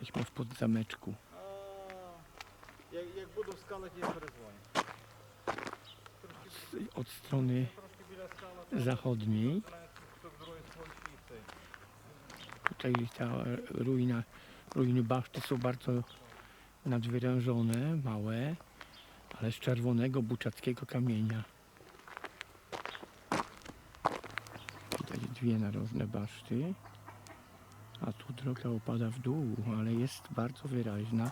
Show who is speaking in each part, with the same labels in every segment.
Speaker 1: Jesteśmy w podzameczku.
Speaker 2: Jak, jak budu w skalach jest rozwoń.
Speaker 1: Od strony zachodniej. Tutaj ta ruina, ruiny baszty są bardzo nadwyrężone, małe, ale z czerwonego buczackiego kamienia. Widać dwie narożne baszty a tu droga opada w dół, ale jest bardzo wyraźna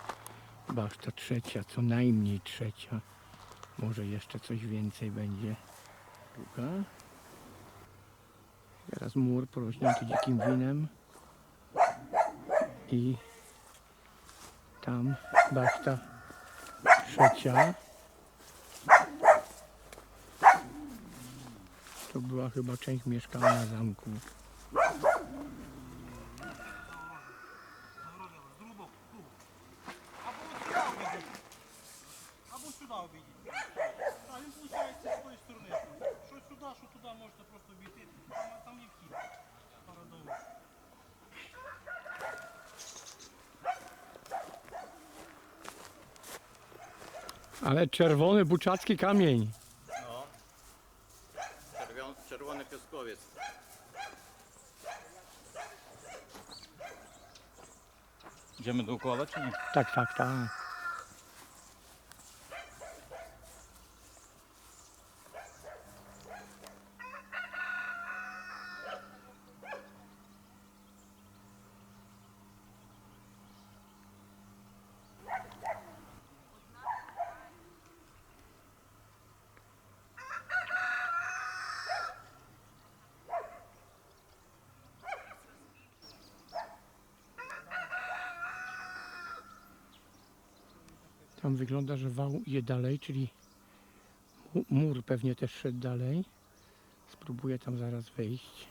Speaker 1: baszta trzecia, co najmniej trzecia. Może jeszcze coś więcej będzie. Druga. Teraz mur porośnięty dzikim winem i tam baszta trzecia. To była chyba część mieszkalna zamku. Ale czerwony buczacki kamień.
Speaker 3: No. Czerwion, czerwony piaskowiec. Idziemy dookoła czy nie?
Speaker 1: Tak, tak, tak. Tam wygląda, że wał idzie dalej, czyli mu- mur pewnie też szedł dalej. Spróbuję tam zaraz wejść.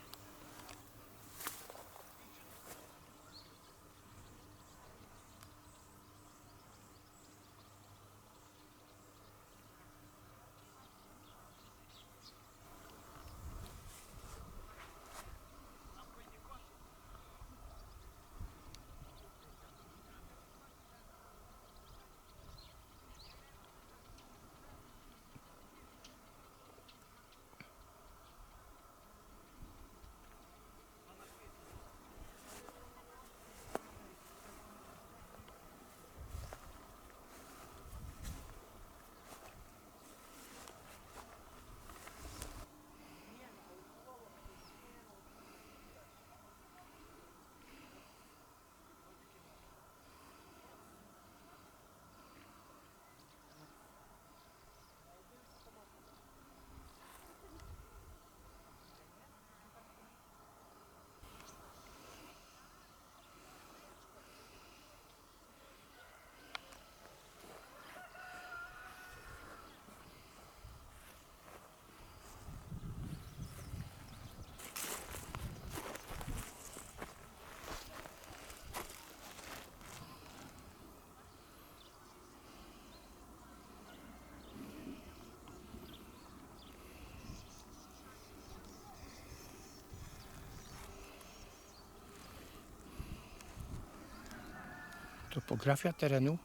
Speaker 1: Topografia terenu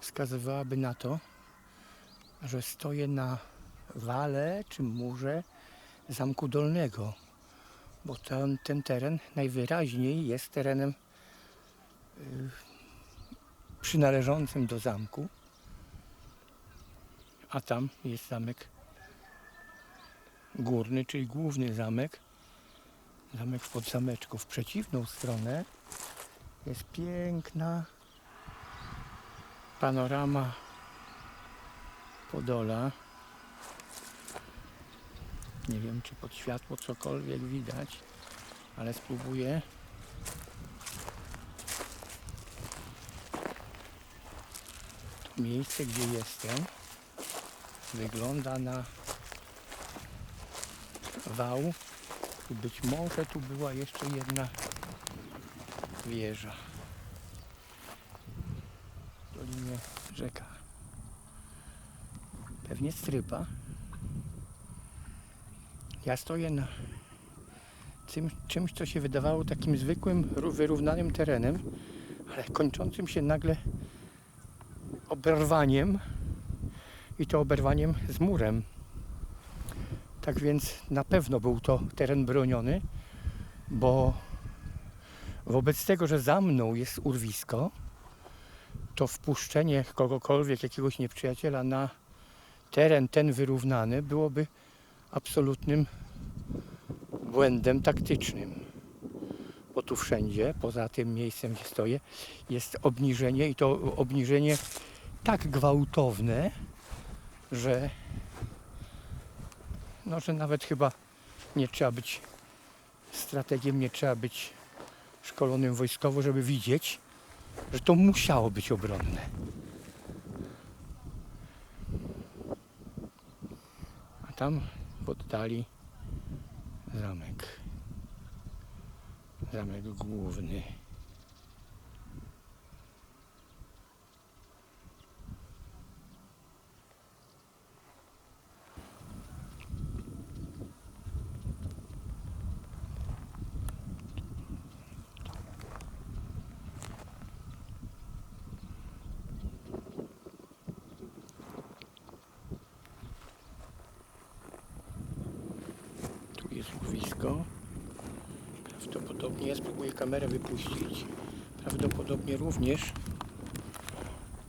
Speaker 1: wskazywałaby na to, że stoję na wale czy murze Zamku Dolnego, bo ten, ten teren najwyraźniej jest terenem y, przynależącym do zamku, a tam jest zamek górny, czyli główny zamek, zamek w podzameczku. W przeciwną stronę jest piękna panorama Podola. Nie wiem, czy pod światło cokolwiek widać, ale spróbuję. Miejsce, gdzie jestem, wygląda na wał. Być może tu była jeszcze jedna wieża. Pewnie strypa. Ja stoję na czymś, czymś, co się wydawało takim zwykłym, ró- wyrównanym terenem, ale kończącym się nagle oberwaniem i to oberwaniem z murem. Tak więc na pewno był to teren broniony, bo wobec tego, że za mną jest urwisko, to wpuszczenie kogokolwiek, jakiegoś nieprzyjaciela na teren ten wyrównany byłoby absolutnym błędem taktycznym. Bo tu wszędzie, poza tym miejscem, gdzie stoję, jest obniżenie i to obniżenie tak gwałtowne, że no, że nawet chyba nie trzeba być strategiem, nie trzeba być szkolonym wojskowo, żeby widzieć, że to musiało być obronne. Tam w oddali zamek. Zamek główny. Jest urwisko. Prawdopodobnie, ja spróbuję kamerę wypuścić. Prawdopodobnie również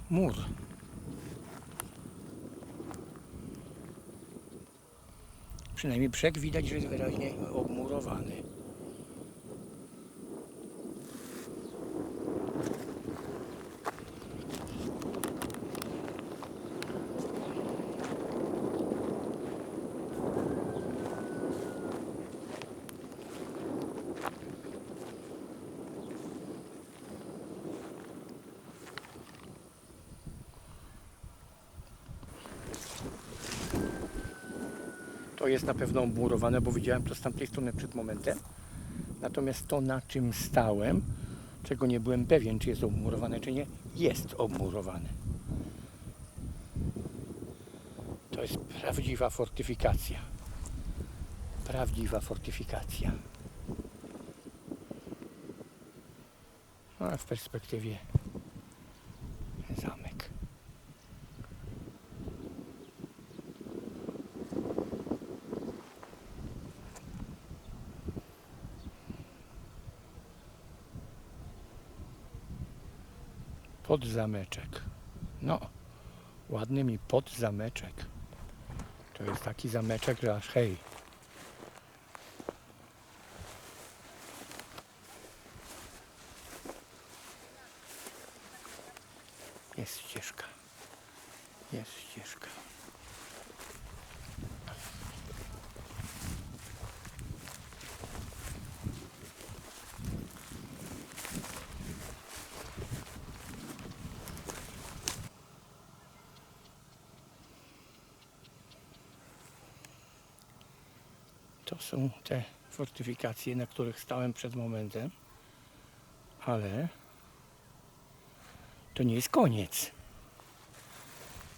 Speaker 1: mur. Przynajmniej brzeg widać, że jest wyraźnie obmurowany. Jest na pewno obmurowane, bo widziałem to z tamtej strony przed momentem. Natomiast to, na czym stałem, czego nie byłem pewien, czy jest obmurowane, czy nie, jest obmurowane. To jest prawdziwa fortyfikacja. Prawdziwa fortyfikacja. A w perspektywie zamek. Podzameczek. No, ładny mi podzameczek. To jest taki zameczek, że aż hej. Jest ścieżka. Jest ścieżka. To są te fortyfikacje, na których stałem przed momentem, ale to nie jest koniec.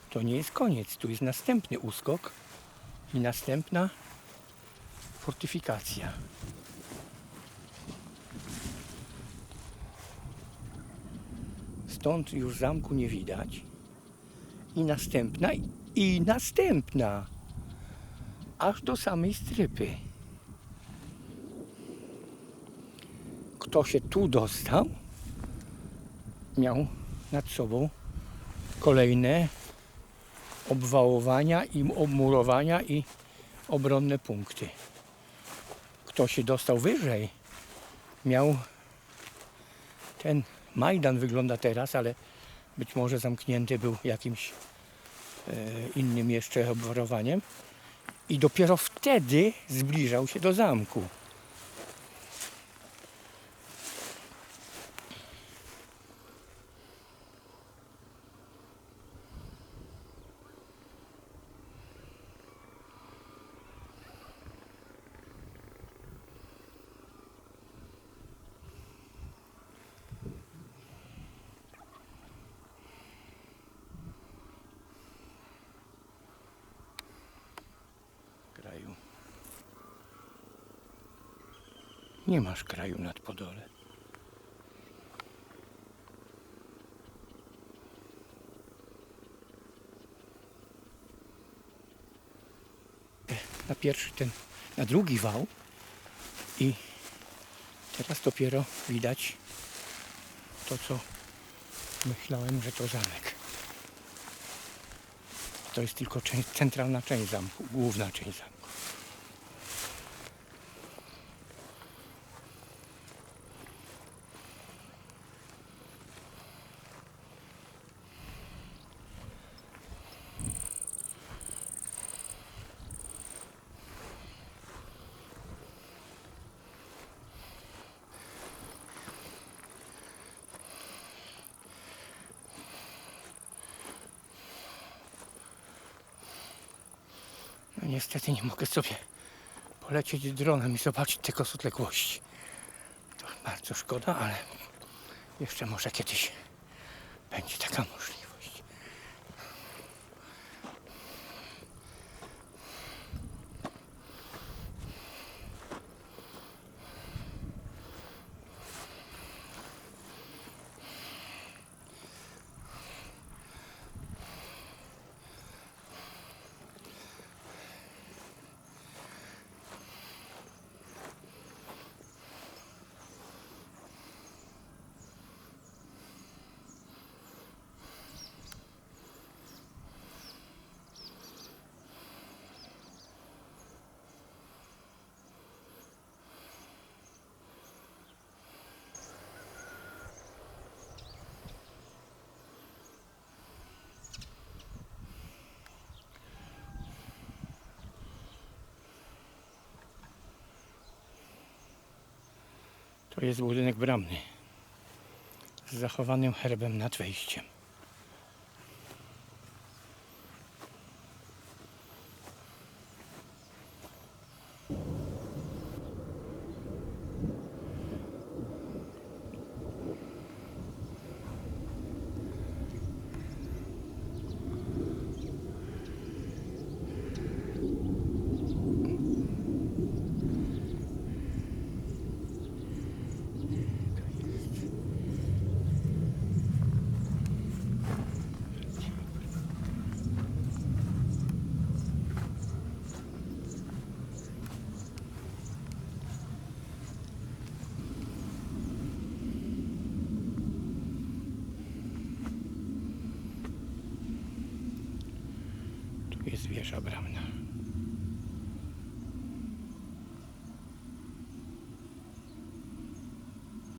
Speaker 1: To nie jest koniec. Tu jest następny uskok i następna fortyfikacja. Stąd już zamku nie widać. I następna, i następna aż do samej strypy. Kto się tu dostał, miał nad sobą kolejne obwałowania i obmurowania i obronne punkty. Kto się dostał wyżej, miał ten Majdan wygląda teraz, ale być może zamknięty był jakimś e, innym jeszcze obwarowaniem i dopiero wtedy zbliżał się do zamku. Nie masz kraju nad Podole. Na pierwszy ten, na drugi wał i teraz dopiero widać to, co myślałem, że to zamek. To jest tylko część, centralna część zamku, główna część zamku. Niestety nie mogę sobie polecieć dronem i zobaczyć tego z odległości. To bardzo szkoda, ale jeszcze może kiedyś będzie taka możliwość. To jest budynek bramny z zachowanym herbem nad wejściem.